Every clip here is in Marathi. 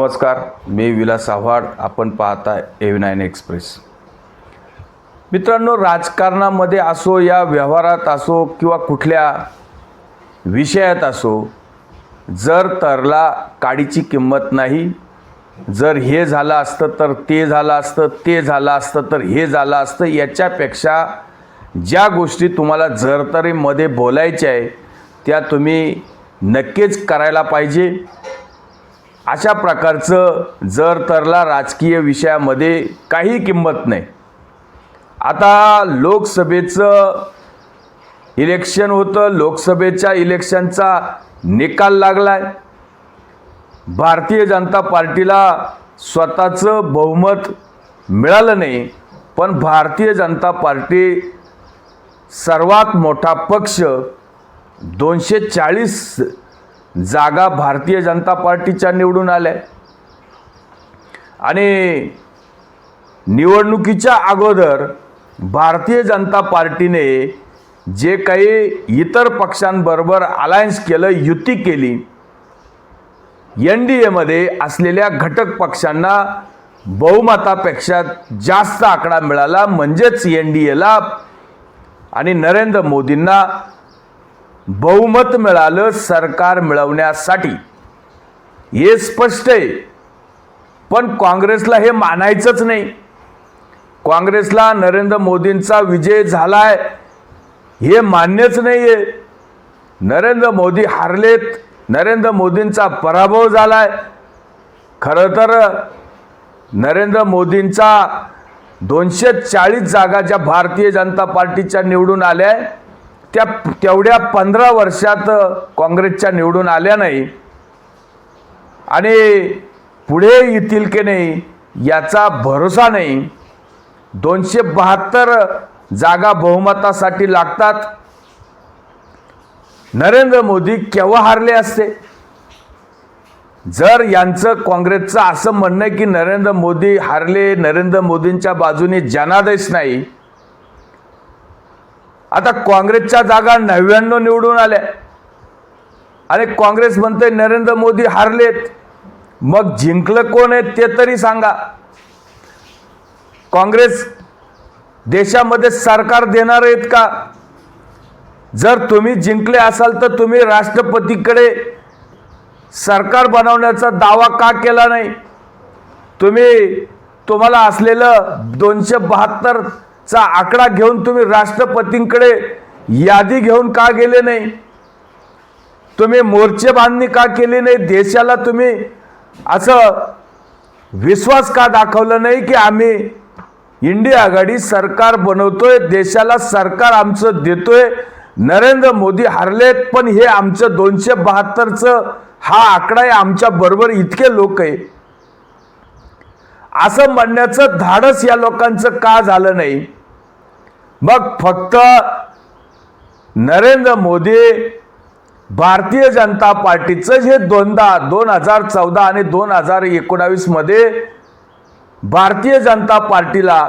नमस्कार मी विलास आव्हाड. आपण पाहता एव्ही नाईन एक्सप्रेस मित्रांनो राजकारणामध्ये असो या व्यवहारात असो किंवा कुठल्या विषयात असो जर तरला काडीची किंमत नाही जर हे झालं असतं तर ते झालं असतं ते झालं असतं तर हे झालं असतं याच्यापेक्षा ज्या गोष्टी तुम्हाला जरतरीमध्ये बोलायच्या आहे त्या तुम्ही नक्कीच करायला पाहिजे. अशा प्रकारचं जर तरला राजकीय विषयामध्ये काही किंमत नाही. आता लोकसभेचं इलेक्शन होतं लोकसभेच्या इलेक्शनचा निकाल लागला आहे भारतीय जनता पार्टीला स्वतःचं बहुमत मिळालं नाही पण भारतीय जनता पार्टी सर्वात मोठा पक्ष दोनशे चाळीस जागा भारतीय जनता पार्टीच्या निवडून आल्या. आणि निवडणुकीच्या अगोदर भारतीय जनता पार्टीने जे काही इतर पक्षांबरोबर अलायन्स केलं युती केली एन डी एमध्ये असलेल्या घटक पक्षांना बहुमतापेक्षा जास्त आकडा मिळाला म्हणजेच एन डी एला आणि नरेंद्र मोदींना बहुमत मिळालं सरकार मिळवण्यासाठी. हे स्पष्ट आहे. पण काँग्रेसला हे मानायचंच नाही. काँग्रेसला नरेंद्र मोदींचा विजय झालाय हे मान्यच नाही आहे नरेंद्र मोदी हारलेत नरेंद्र मोदींचा पराभव झालाय. खरं तर नरेंद्र मोदींचा दोनशे चाळीस जागा ज्या भारतीय जनता पार्टीच्या निवडून आल्या आहे, त्या तेवढ्या पंधरा वर्षात काँग्रेसच्या निवडून आल्या नाही. आणि पुढे येतील की नाही याचा भरोसा नाही. दोनशे बहात्तर जागा बहुमतासाठी लागतात. नरेंद्र मोदी केव्हा हारले असते? जर यांचं काँग्रेसचं असं म्हणणं आहे की नरेंद्र मोदी हारले नरेंद्र मोदींच्या बाजूने जनादेश नाही आता काँग्रेसच्या जागा नव्याण्णव निवडून आल्या. आणि काँग्रेस म्हणते नरेंद्र मोदी हारलेत. मग जिंकलं कोण आहे ते तरी सांगा. काँग्रेस देशामध्ये सरकार देणार आहेत का? जर तुम्ही जिंकले असाल तर तुम्ही राष्ट्रपतीकडे सरकार बनवण्याचा दावा का केला नाही? तुम्ही तुम्हाला असलेलं दोनशे बहात्तर चा आकडा घेऊन तुम्ही राष्ट्रपतींकडे यादी घेऊन का गेले नाही? तुम्ही मोर्चे बांधणी का केली नाही? देशाला तुम्ही असं विश्वास का दाखवलं नाही की आम्ही इंडिया आघाडी सरकार बनवतोय देशाला सरकार आमचं देतोय? नरेंद्र मोदी हरलेत पण हे आमचं दोनशे बहात्तरचं हा आकडा आहे आमच्या बरोबर इतके लोक आहे. असं म्हणण्याचं धाडस या लोकांचं का झालं नाही? मग फक्त नरेंद्र मोदी भारतीय जनता पार्टीचं जे दोनदा दोन हजार चौदा आणि दोन हजार एकोणावीसमध्ये भारतीय जनता पार्टीला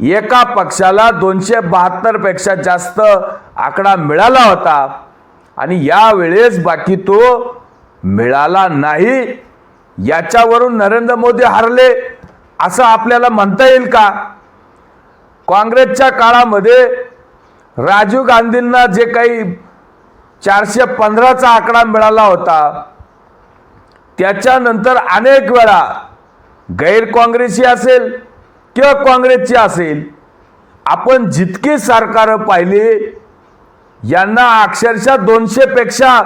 एका पक्षाला दोनशे बहात्तरपेक्षा जास्त आकडा मिळाला होता. आणि यावेळेस बाकी तो मिळाला नाही. याच्यावरून नरेंद्र मोदी हरले असं आपल्याला म्हणता येईल का? काँग्रेसच्या काळामध्ये राजीव गांधींना जे काही चारशे पंधराचा आकडा मिळाला होता त्याच्यानंतर अनेक वेळा गैर काँग्रेसी असेल किंवा काँग्रेसची असेल आपण जितकी सरकारं पाहिली यांना अक्षरशः दोनशेपेक्षा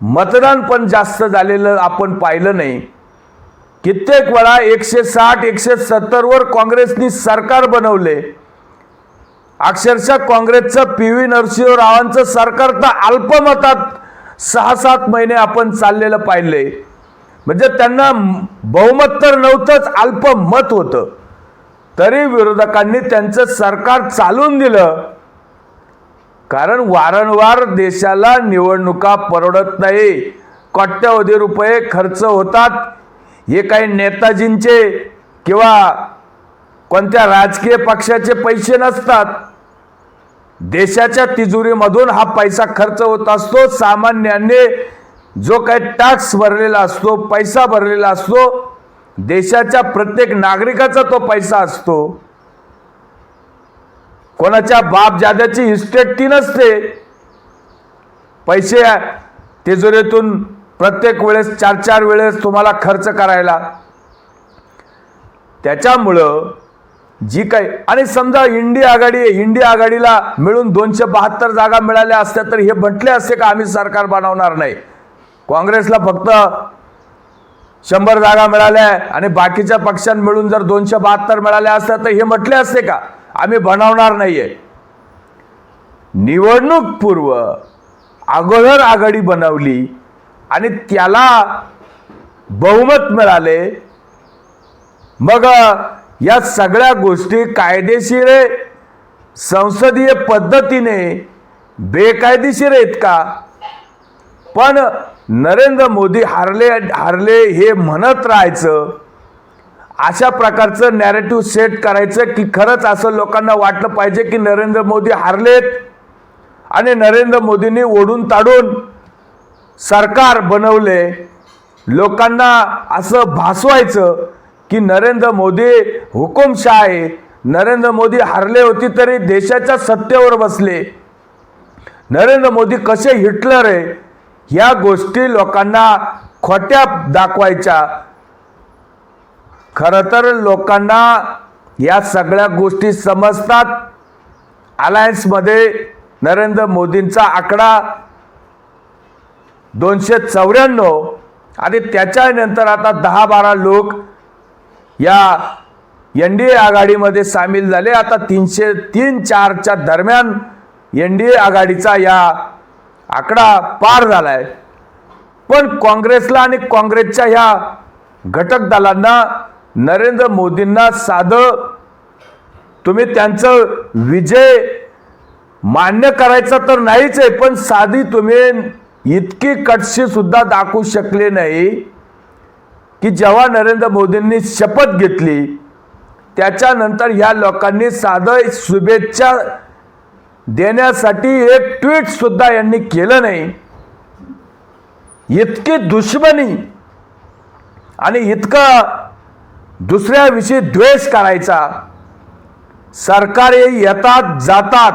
मतदान पण जास्त झालेलं आपण पाहिलं नाही. कित्येक वेळा एकशे साठ एकशे सत्तरवर काँग्रेसनी सरकार बनवले. अक्षरशः काँग्रेसचं पी व्ही नरसिंहरावांचं सरकार तर अल्पमतात सहा सात महिने आपण चाललेलं पाहिले म्हणजे त्यांना बहुमत तर नव्हतंच अल्पमत होतं. तरी विरोधकांनी त्यांचं सरकार चालून दिलं. कारण वारंवार देशाला निवडणुका परवडत नाही. कोट्यवधी रुपये खर्च होतात. हे काही नेताजींचे किंवा कोणत्या राजकीय पक्षाचे पैसे नसतात. देशाच्या तिजोरीमधून हा पैसा खर्च होत असतो. सामान्याने जो काही टॅक्स भरलेला असतो पैसा भरलेला असतो देशाच्या प्रत्येक नागरिकाचा तो पैसा असतो. कोणाच्या बाप जाद्याची इस्टेट ती नसते. पैसे तिजोरीतून प्रत्येक वेळेस चार चार वेळेस तुम्हाला खर्च करायला. त्याच्यामुळं जी काही आणि समजा इंडिया आघाडी आहे इंडिया आघाडीला मिळून दोनशे बहात्तर जागा मिळाल्या असत्या तर हे म्हटले असते का आम्ही सरकार बनवणार नाही? काँग्रेसला फक्त शंभर जागा मिळाल्या आणि बाकीच्या पक्षां मिळून जर दोनशे बहात्तर मिळाल्या असत्या तर हे म्हटले असते का? आम्ही बनवणार नाहीये. निवडणूक पूर्व अगोदर आघाडी बनवली आणि त्याला बहुमत मिळाले. मग या सगळ्या गोष्टी कायदेशीर आहे, संसदीय पद्धतीने बेकायदेशीर आहेत का? पण नरेंद्र मोदी हारले हारले हे म्हणत राहायचं अशा प्रकारचं नॅरेटिव्ह सेट करायचं की खरंच असं लोकांना वाटलं पाहिजे की नरेंद्र मोदी हारलेत आणि नरेंद्र मोदींनी ओढून ताडून सरकार बनवले लोकांना असं भासवायचं की नरेंद्र मोदी हुकुमशाह आहे नरेंद्र मोदी हारले होते तरी देशाच्या सत्तेवर बसले. नरेंद्र मोदी कसे हिटलर आहे ह्या गोष्टी लोकांना खोट्या दाखवायच्या. खरं तर लोकांना या सगळ्या गोष्टी समजतात. अलायन्समध्ये नरेंद्र मोदींचा आकडा दोनशे चौऱ्याण्णव. आणि त्याच्यानंतर आता दहा बारा लोक या एन डी ए आघाडीमध्ये सामील झाले. आता तीनशे तीन चारच्या दरम्यान एन डी ए आघाडीचा या आकडा पार झाला आहे पण काँग्रेसला आणि काँग्रेसच्या ह्या घटक दलांना नरेंद्र मोदींना साधं तुम्ही त्यांचं विजय मान्य करायचा तर नाहीच आहे पण साधी तुम्ही इतकी कटशी सुद्धा दाखवू शकले नाही की जेव्हा नरेंद्र मोदींनी शपथ घेतली त्याच्यानंतर ह्या लोकांनी साधं शुभेच्छा देण्यासाठी एक ट्विट सुद्धा यांनी केलं नाही. इतकी दुश्मनी आणि इतकं दुसऱ्याविषयी द्वेष करायचा. सरकारे येतात जातात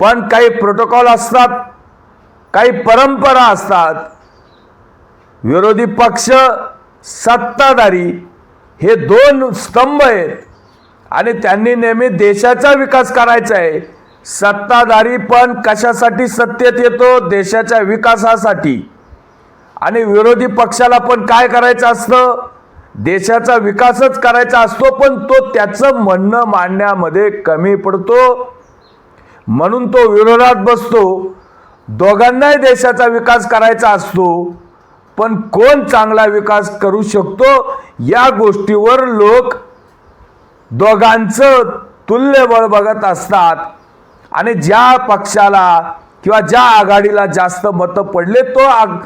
पण काही प्रोटोकॉल असतात काही परंपरा असतात. विरोधी पक्ष सत्ताधारी हे दोन स्तंभ आहेत. आणि त्यांनी नेहमी देशाचा विकास करायचा आहे. सत्ताधारी पण कशासाठी सत्तेत येतो? देशाच्या विकासासाठी. आणि विरोधी पक्षाला पण काय करायचं असतं? देशाचा विकासच करायचा असतो पण तो त्याचं म्हणणं मांडण्यामध्ये कमी पडतो. म्हणून तो विरोधात बसतो. दोघांनाही देशाचा विकास करायचा असतो पण कोण चांगला विकास करू शकतो या गोष्टीवर लोक दोघांचं तुल्यबळ बघत असतात. आणि ज्या पक्षाला किंवा ज्या आघाडीला जास्त मतं पडले तो आग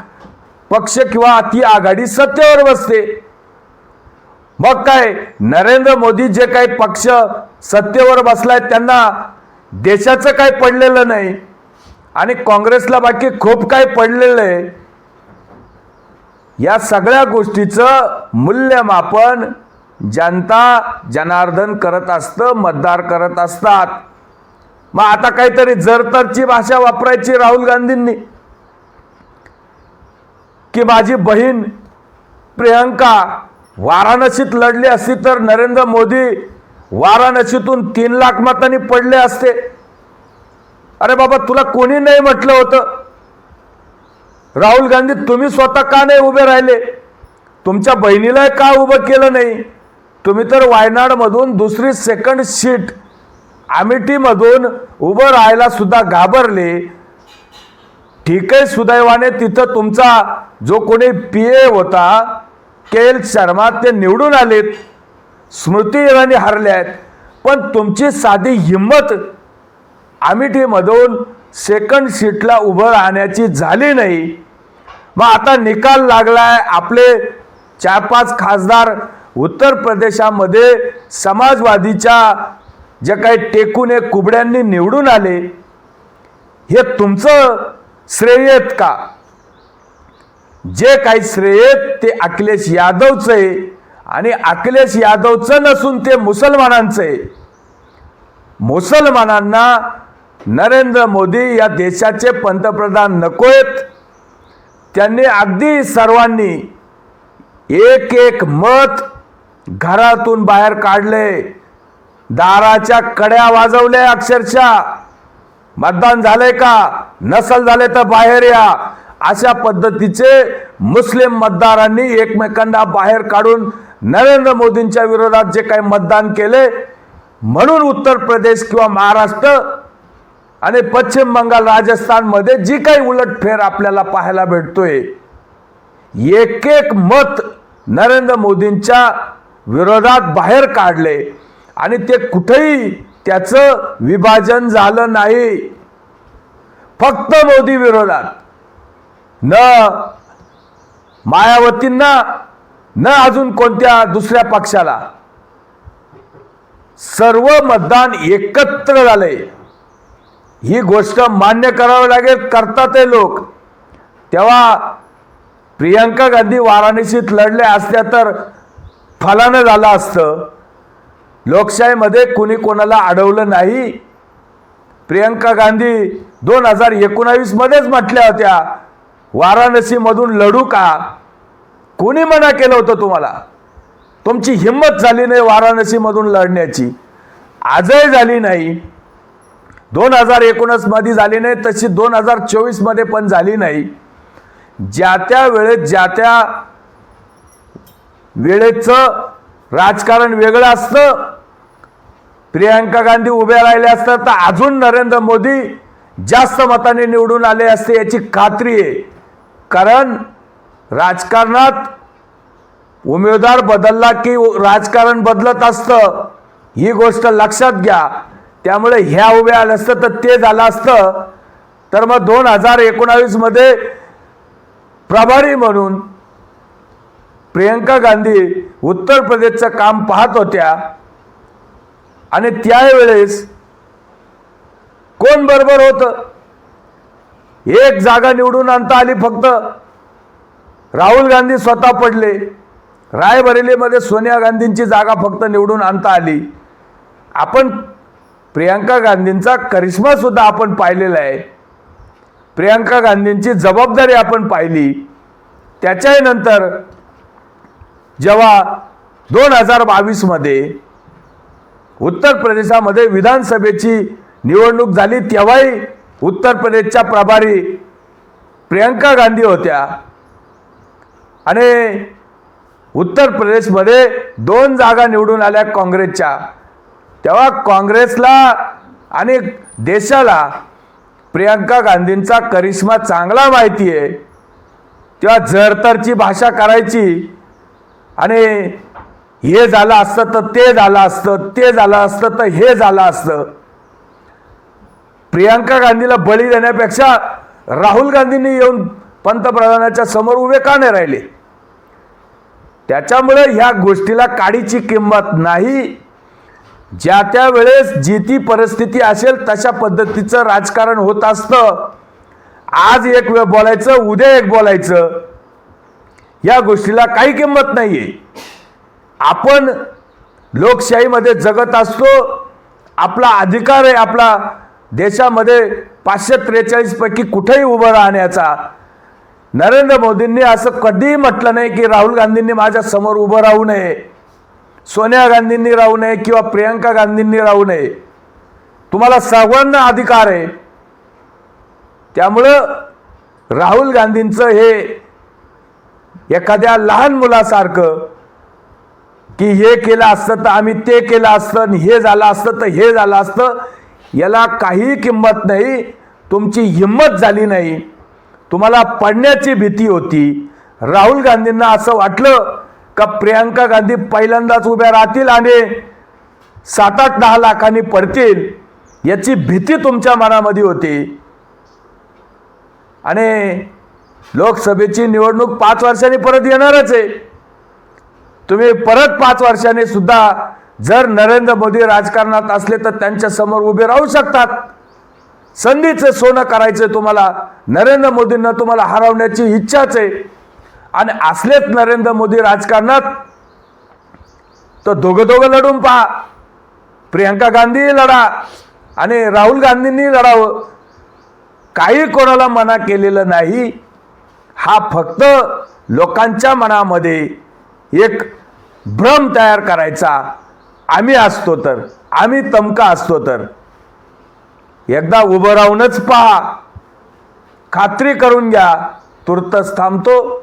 पक्ष किंवा ती आघाडी सत्तेवर बसते. मग काय नरेंद्र मोदी जे काही पक्ष सत्तेवर बसलाय त्यांना देशाचं काही पडलेलं नाही. आणि काँग्रेसला बाकी खूप काही पडलेलं आहे. या सगळ्या गोष्टीचं मूल्यमापन जनता जनार्दन करत असतं मतदार करत असतात. मग आता काहीतरी जरतरची भाषा वापरायची राहुल गांधींनी. की माझी बहीण प्रियंका वाराणसीत लढली असती तर नरेंद्र मोदी वाराणसीतून तीन लाख मतांनी पडले असते. अरे बाबा तुला कोणी नाही म्हटलं होतं? राहुल गांधी तुम्ही स्वतः का नाही उभे राहिले? तुमच्या बहिणीला का उभं केलं नाही? तुम्ही तर वायनाडमधून दुसरी सेकंड सीट अमेठीमधून उभं राहायला सुद्धा घाबरले. ठीक आहे सुदैवाने तिथं तुमचा जो कोणी पी ए होता के एल शर्मा ते निवडून आलेत. स्मृती इराणी हरल्या आहेत. पण तुमची साधी हिंमत अमेठीमधून सेकंड सीटला उभं राहण्याची झाली नाही. मग आता निकाल लागलाय. आपले चार पाच खासदार उत्तर प्रदेशामध्ये समाजवादीच्या जे काही टेकूने कुबड्यांनी निवडून आले हे तुमचं श्रेय आहेत का? जे काही श्रेय ते अखिलेश यादवचं आहे आणि अखिलेश यादवचं नसून ते मुसलमानांचं आहे. मुसलमानांना नरेंद्र मोदी या देशाचे पंतप्रधान नकोयत. त्यांनी अगदी सर्वांनी एक एक मत घरातून बाहेर काढले. दाराच्या कड्या वाजवल्या अक्षरशः. मतदान झालंय का? नसल झाले तर बाहेर या. अशा पद्धतीचे मुस्लिम मतदारांनी एकमेकांना बाहेर काढून नरेंद्र मोदींच्या विरोधात जे काही मतदान केले म्हणून उत्तर प्रदेश किंवा महाराष्ट्र आणि पश्चिम बंगाल राजस्थानमध्ये जी काही उलटफेर आपल्याला पाहायला भेटतोय एक एक मत नरेंद्र मोदींच्या विरोधात बाहेर काढले. आणि ते कुठेही त्याचं विभाजन झालं नाही. फक्त मोदी विरोधात. न मायावतींना न अजून कोणत्या दुसऱ्या पक्षाला. सर्व मतदान एकत्र झाले. ही गोष्ट मान्य करावी लागेल करतात ते लोक. तेव्हा प्रियंका गांधी वाराणसीत लढल्या असल्या तर फलानं झालं असतं. लोकशाहीमध्ये कुणी कोणाला अडवलं नाही. प्रियंका गांधी दोन हजार एकोणावीसमध्येच म्हटल्या होत्या वाराणसीमधून लढू का? कोणी मना केलं होतं तुम्हाला? तुमची हिंमत झाली नाही वाराणसीमधून लढण्याची. आजही झाली नाही. दोन हजार एकोणीसमध्ये झाली नाही तशी दोन हजार चोवीसमध्ये पण झाली नाही. ज्या त्या वेळेत ज्या त्या वेळेचं राजकारण वेगळं असतं प्रियांका गांधी उभ्या राहिल्या असतात तर अजून नरेंद्र मोदी जास्त मताने निवडून आले असते याची खात्री आहे. कारण राजकारणात उमेदवार बदलला की राजकारण बदलत असतं ही गोष्ट लक्षात घ्या. त्यामुळे ह्या उभ्या आलं असतं तर ते झालं असतं. तर मग दोन हजार एकोणावीसमध्ये प्रभारी म्हणून प्रियंका गांधी उत्तर प्रदेशचं काम पाहत होत्या. आणि त्यावेळेस कोण बरोबर होतं? एक जागा निवडून आणता आली फक्त. राहुल गांधी स्वतः पडले. रायबरेलीमध्ये सोनिया गांधींची जागा फक्त निवडून आणता आली. आपण प्रियंका गांधींचा करिश्मा सुद्धा आपण पाहिलेला आहे. प्रियंका गांधींची जबाबदारी आपण पाहिली. त्याच्याही नंतर जेव्हा दोन हजार बावीसमध्ये उत्तर प्रदेशामध्ये विधानसभेची निवडणूक झाली तेव्हाही उत्तर प्रदेशच्या प्रभारी प्रियंका गांधी होत्या. आणि उत्तर प्रदेशमध्ये दोन जागा निवडून आल्या काँग्रेसच्या. तेव्हा काँग्रेसला आणि देशाला प्रियंका गांधींचा करिश्मा चांगला माहिती आहे. तेव्हा जरतरची भाषा करायची. आणि हे झालं असतं तर ते झालं असतं ते झालं असतं तर हे झालं असतं. प्रियंका गांधीला बळी देण्यापेक्षा राहुल गांधींनी येऊन पंतप्रधानाच्या समोर उभे का नाही राहिले? त्याच्यामुळे ह्या गोष्टीला काडीची किंमत नाही. ज्या त्या वेळेस जी ती परिस्थिती असेल तशा पद्धतीचं राजकारण होत असतं. आज एक वेळ बोलायचं उद्या एक बोलायचं. या गोष्टीला काही किंमत नाही आहे आपण लोकशाहीमध्ये जगत असतो. आपला अधिकार आहे आपला. देशामध्ये पाचशे त्रेचाळीसपैकी कुठेही उभं राहण्याचा. नरेंद्र मोदींनी असं कधीही म्हटलं नाही की राहुल गांधींनी माझ्यासमोर उभं राहू नये. सोनिया गांधींनी राहू नये किंवा प्रियंका गांधींनी राहू नये तुम्हाला सर्वांना अधिकार आहे. त्यामुळं राहुल गांधींचं हे एखाद्या लहान मुलासारखं की हे केलं असतं तर आम्ही ते केलं असतं आणि हे झालं असतं तर हे झालं असतं याला काही किंमत नाही तुमची हिंमत झाली नाही तुम्हाला पडण्याची भीती होती. राहुल गांधींना असं वाटलं का प्रियंका गांधी पहिल्यांदाच उभ्या राहतील आणि सात आठ दहा लाखांनी पडतील याची भीती तुमच्या मनामध्ये होती. आणि लोकसभेची निवडणूक पाच वर्षांनी परत येणारच आहे. तुम्ही परत पाच वर्षांनी सुद्धा जर नरेंद्र मोदी राजकारणात असले तर त्यांच्यासमोर उभे राहू शकतात. संधीचं सोनं करायचं तुम्हाला. नरेंद्र मोदींना तुम्हाला हरवण्याची इच्छाच आहे. आणि असलेच नरेंद्र मोदी राजकारणात तर दोघं दोघं लढून पहा. प्रियंका गांधी लढा आणि राहुल गांधींनी लढावं. काही कोणाला मना केलेलं नाही. हा फक्त लोकांच्या मनामध्ये एक भ्रम तयार करायचा. आम्ही असतो तर आम्ही तमका असतो तर. एकदा उभं राहूनच पहा. खात्री करून घ्या. तुर्तच थांबतो.